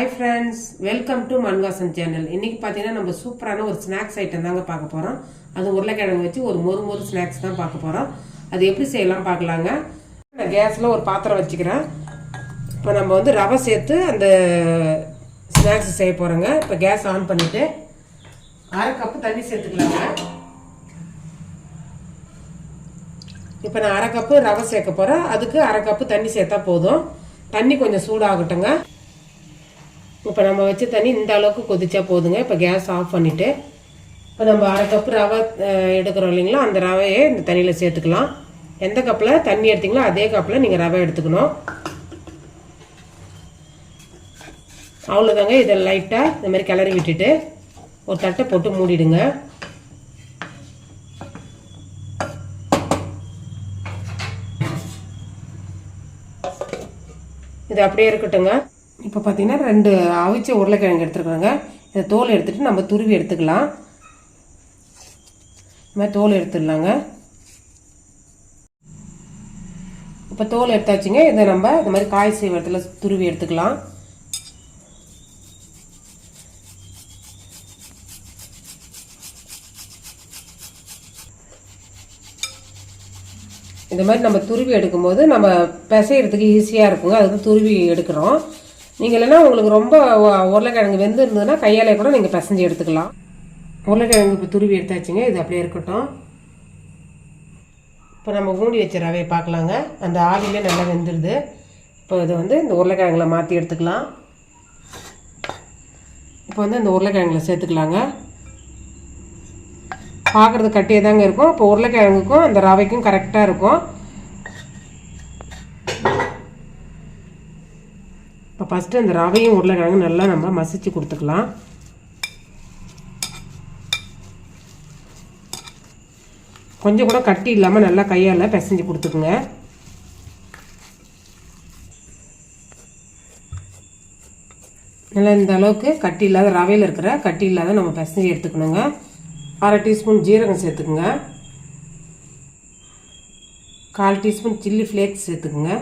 Hi friends welcome to Man Vasam channel இன்னைக்கு பார்த்தீங்கன்னா நம்ம சூப்பரான ஒரு ஸ்நாக்ஸ் ஐட்டம் தாங்க பார்க்க போகிறோம் அது உருளைக்கிழங்கு வச்சு ஒரு மொறு மொறு ஸ்நாக்ஸ் தான் பார்க்க போகிறோம் அது எப்படி செய்யலாம் பார்க்கலாங்க. நான் கேஸில் ஒரு பாத்திரம் வச்சுக்கிறேன். இப்போ நம்ம வந்து ரவை சேர்த்து அந்த ஸ்நாக்ஸ் செய்ய போகிறோங்க இப்போ கேஸ் ஆன் பண்ணிவிட்டு அரை கப்பு தண்ணி சேர்த்துக்கலாங்க. இப்போ நான் அரை கப்பு ரவை சேர்க்க போகிறேன் அதுக்கு அரை கப்பு தண்ணி சேர்த்தா போதும். தண்ணி கொஞ்சம் சூடாகட்டுங்க. இப்போ நம்ம வச்ச தண்ணி இந்த அளவுக்கு கொதிச்சா போதுங்க. இப்போ கேஸ் ஆஃப் பண்ணிவிட்டு இப்போ நம்ம அரை கப்பு ரவை எடுக்கிறோம் இல்லைங்களா? அந்த ரவையை இந்த தண்ணியில் சேர்த்துக்கலாம். எந்த கப்பில் தண்ணி எடுத்திங்களோ அதே கப்பில் நீங்கள் ரவை எடுத்துக்கணும். அவ்வளோதாங்க இதை லைட்டாக இந்த மாதிரி கிளறி விட்டுட்டு ஒரு தட்டை போட்டு மூடிடுங்க. இது அப்படியே இருக்கட்டுங்க இப்போ பார்த்தீங்கன்னா ரெண்டு அவிச்ச உருளைக்கிழங்கு எடுத்துருக்குறோங்க இந்த தோல் எடுத்துகிட்டு நம்ம துருவி எடுத்துக்கலாம். இந்த மாதிரி தோல் எடுத்துடலாங்க. இப்போ தோல் எடுத்தாச்சுங்க. இதை நம்ம இந்த மாதிரி காய் இடத்துல துருவி எடுத்துக்கலாம். இந்த மாதிரி நம்ம துருவி எடுக்கும்போது நம்ம பிசைகிறதுக்கு ஈஸியாக இருக்குங்க. அதுக்கு துருவி எடுக்கிறோம். நீங்கள் இல்லைன்னா உங்களுக்கு ரொம்ப உருளைக்கிழங்கு வெந்து இருந்ததுன்னா கையாலே கூட நீங்கள் பிசைஞ்சு எடுத்துக்கலாம். உருளைக்கிழங்கு இப்போ துருவி எடுத்தாச்சுங்க இது அப்படியே இருக்கட்டும். இப்போ நம்ம மூடி வச்ச ரவையை பார்க்கலாங்க. அந்த ஆவிலே நல்லா வெந்துடுது இப்போ இதை வந்து இந்த உருளைக்கிழங்குல மாற்றி எடுத்துக்கலாம். இப்போ வந்து இந்த உருளைக்கிழங்குல சேர்த்துக்கலாங்க. பார்க்குறது கட்டியே தாங்க இருக்கும். இப்போ உருளைக்கிழங்குக்கும் அந்த ரவைக்கும் கரெக்டாக இருக்கும். இப்போ ஃபஸ்ட்டு அந்த ரவையும் உருளைக்கிழங்கு நல்லா நம்ம மசிச்சு கொடுத்துக்கலாம். கொஞ்சம் கூட கட்டி இல்லாமல் நல்லா கையால் பிசைஞ்சு கொடுத்துக்குங்க. நல்லா இந்த அளவுக்கு கட்டி இல்லாத ரவையில் இருக்கிற கட்டி இல்லாத நம்ம பிசைஞ்சு எடுத்துக்கணுங்க. அரை டீஸ்பூன் ஜீரகம் சேர்த்துக்குங்க. கால் டீஸ்பூன் சில்லி ஃப்ளேக்ஸ் சேர்த்துக்குங்க.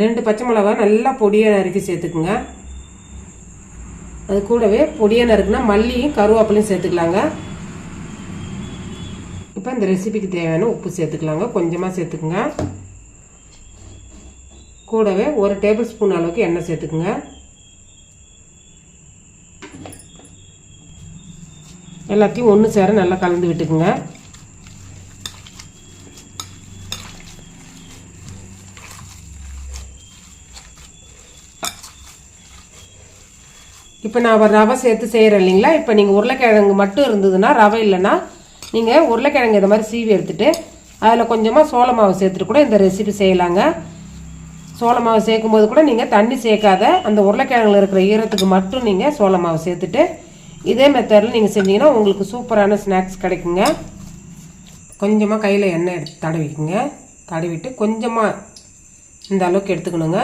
ரெண்டு பச்சை மிளகா நல்லா பொடியாக நறுக்கி சேர்த்துக்குங்க. அது கூடவே பொடியாக நறுக்குனா மல்லியும் கருவேப்பிலையும் சேர்த்துக்கலாங்க. இப்போ இந்த ரெசிபிக்கு தேவையான உப்பு சேர்த்துக்கலாங்க. கொஞ்சமாக சேர்த்துக்குங்க. கூடவே ஒரு டேபிள் ஸ்பூன் அளவுக்கு எண்ணெய் சேர்த்துக்குங்க. எல்லாத்தையும் ஒன்று சேர நல்லா கலந்து விட்டுக்குங்க. இப்போ நான் ரவை சேர்த்து செய்கிறேன் இல்லைங்களா? இப்போ நீங்கள் உருளைக்கிழங்கு மட்டும் இருந்ததுன்னா ரவை இல்லைன்னா நீங்கள் உருளைக்கிழங்கு இதை மாதிரி சீவி எடுத்துகிட்டு அதில் கொஞ்சமாக சோள மாவு சேர்த்துட்டு கூட இந்த ரெசிபி செய்யலாங்க. சோள மாவு சேர்க்கும் போது கூட நீங்கள் தண்ணி சேர்க்காத அந்த உருளைக்கிழங்குல இருக்கிற ஈரத்துக்கு மட்டும் நீங்கள் சோள மாவு சேர்த்துட்டு இதே மெத்தடில் நீங்கள் செஞ்சீங்கன்னா உங்களுக்கு சூப்பரான ஸ்நாக்ஸ் கிடைக்குங்க. கொஞ்சமாக கையில் எண்ணெய் எடுத்து தடவிக்குங்க. தடவிட்டு கொஞ்சமாக இந்த அளவுக்கு எடுத்துக்கணுங்க.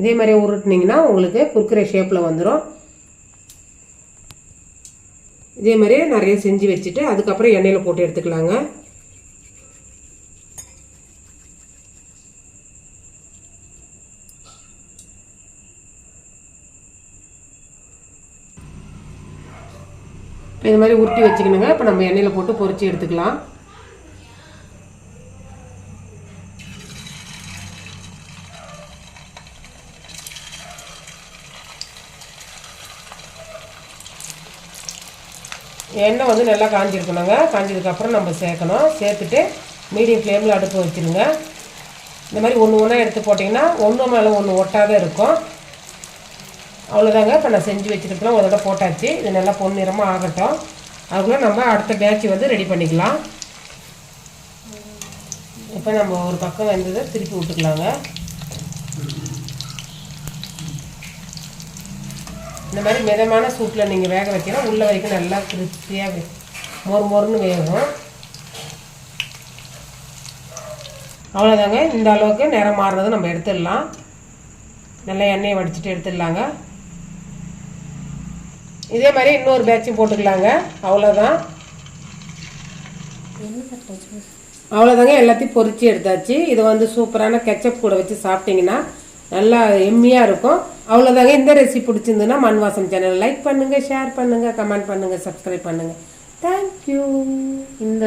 இதே மாதிரி உருட்டுனீங்கன்னா உங்களுக்கு குறுக்கிற ஷேப்பில் வந்துடும் இதே மாதிரியே நிறைய செஞ்சு வச்சுட்டு அதுக்கப்புறம் எண்ணெயில் போட்டு எடுத்துக்கலாங்க. இது மாதிரி உருட்டி வச்சுக்கணுங்க. இப்போ நம்ம எண்ணெயில் போட்டு பொறிச்சு எடுத்துக்கலாம். எண்ணெய் வந்து நல்லா காஞ்சிருக்கணுங்க. காஞ்சதுக்கப்புறம் நம்ம சேர்க்கணும். சேர்த்துட்டு மீடியம் ஃப்ளேமில் அடுப்பு வச்சுருங்க. இந்த மாதிரி ஒன்று ஒன்றா எடுத்து போட்டிங்கன்னா ஒன்று மேலே ஒன்று ஒட்டாத இருக்கும். அவ்வளோதாங்க இப்போ நான் செஞ்சு வச்சுருக்கலாம் ஒரு தடவை போட்டாச்சு. இது நல்லா பொன்னிறமாக ஆகட்டும். அதுக்குள்ளே நம்ம அடுத்த பேட்ச் வந்து ரெடி பண்ணிக்கலாம். இப்போ நம்ம ஒரு பக்கம் வந்ததை திருப்பி விட்டுக்கலாங்க. இந்த மாதிரி மிதமான சூட்டில் நீங்கள் வேக வைக்கிறோம் உள்ள வரைக்கும் நல்லா கிறிஸ்பியாக மொறு மொறுன்னு வேகும் அவ்வளோதாங்க இந்த அளவுக்கு நிறம் மாறுறது நம்ம எடுத்துடலாம். நல்லா எண்ணெயை வடிச்சிட்டு எடுத்துடலாங்க. இதே மாதிரி இன்னொரு பேட்சும் போட்டுக்கலாங்க. அவ்வளோதான் அவ்வளோதாங்க எல்லாத்தையும் பொறிச்சு எடுத்தாச்சு. இதை வந்து சூப்பரான கெச்சப் கூட வச்சு சாப்பிட்டிங்கன்னா நல்லா எம்மியாக இருக்கும். அவ்வளோதாங்க இந்த ரெசிபி பிடிச்சிருந்துன்னா மண் வாசம் சேனல் லைக் பண்ணுங்கள் ஷேர் பண்ணுங்கள் கமெண்ட் பண்ணுங்கள் சப்ஸ்கிரைப் பண்ணுங்கள் தேங்க்யூ இந்த